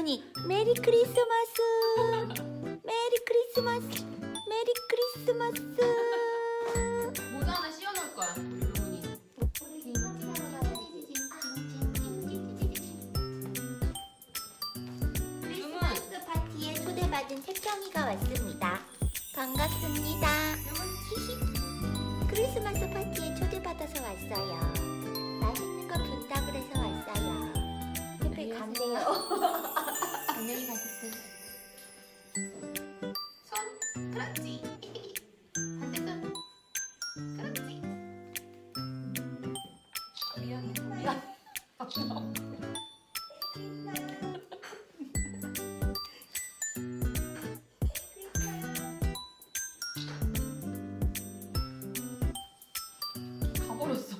할머니 메리 크리스마스 메리 크리스마스 메리 크리스마스 모자 그렇지. 반대손. 그렇지. 미안. 미안. 가버렸어.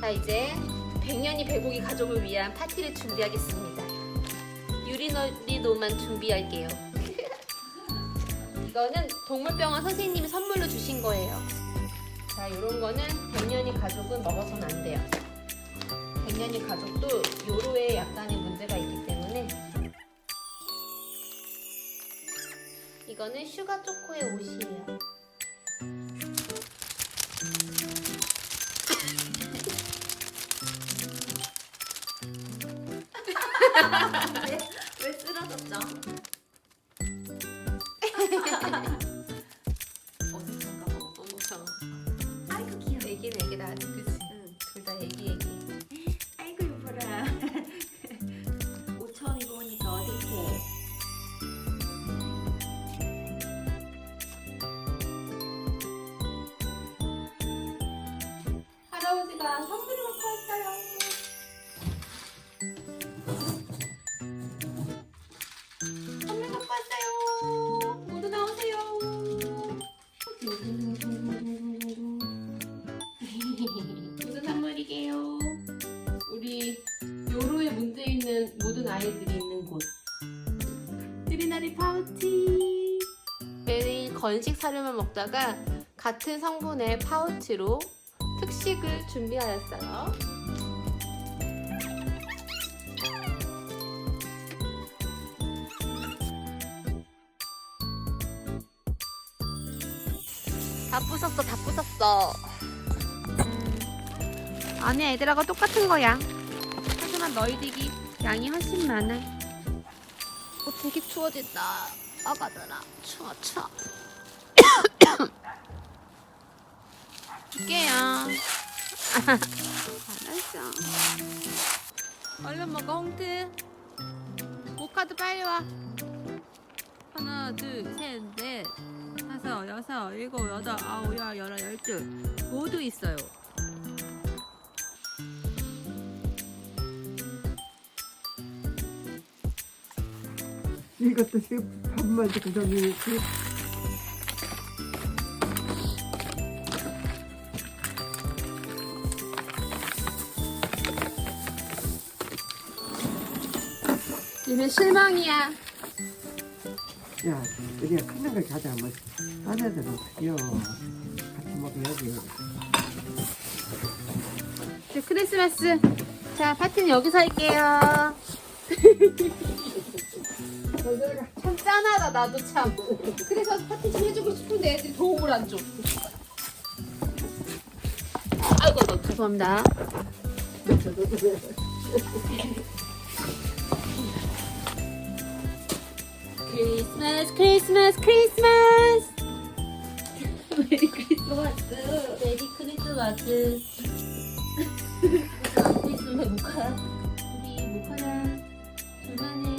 자 이제 백년이 배고기 가족을 위한 파티를 준비하겠습니다. 유리놀이도만 준비할게요. 이거는 동물병원 선생님이 선물로 주신 거예요. 자, 이런 거는 백년이 가족은 먹어서는 안 돼요. 백년이 가족도 요로에 약간의 문제가 있기 때문에 이거는 슈가 초코의 옷이에요. ハハハハ! 아이들이 있는 곳. 트리나리 파우치. 매일 건식 사료만 먹다가 같은 성분의 파우치로 특식을 준비하였어요. 다 부쉈어, 다 부쉈어. 음, 안에 애들하고 똑같은 거야. 하지만 너희들이 양이 훨씬 많아. 어, 되게 추워진다. 아가들아, 추워, 추워. 줄게요. 알았어. 얼른 먹어, 홍트. 모카도 빨리 와. 하나, 둘, 셋, 넷, 다섯, 여섯, 일곱, 여덟, 아홉, 열, 열한, 열둘. 모두 있어요. 이것도 지금 밥만 그 정도 얘는 실망이야. 야 우리가 큰 걸 가자 뭐 아내들은 귀여워 같이 먹어야지 네, 크리스마스. 자, 파티는 여기서 할게요. 참 짠하다, 나도 참. 그래서 파티 좀 해주고 싶은데 애들이 도움을 안 줘. 아이고, 아이고, 죄송합니다. 크리스마스, 크리스마스, 크리스마스! 메리 크리스마스. 메리 크리스마스. 크리스마스 모카. 우리 모카랑 둘만의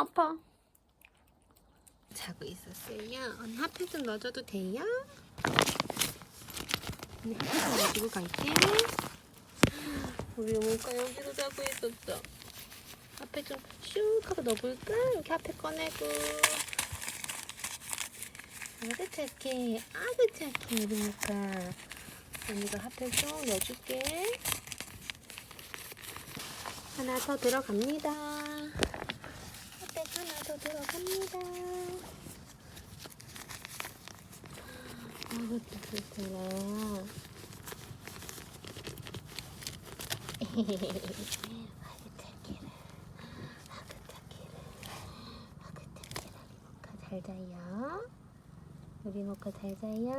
아파. 자고 있었어요. 언니 핫팩 좀 넣어줘도 돼요? 언니 핫팩 좀 넣어주고 갈게. 우리 모카 여기도 자고 있었죠. 핫팩 좀슉 하고 넣어볼까? 이렇게 핫팩 꺼내고. 아구 착해. 아구 착해, 모카. 언니가 핫팩 좀 넣어줄게. 하나 더 들어갑니다. 갑니다. 아이고, 좋구나. 아이고, 착해라. 아이고, 착해라. 아이고, 착해라. 우리 모카 잘 자요. 우리 모카 잘 자요.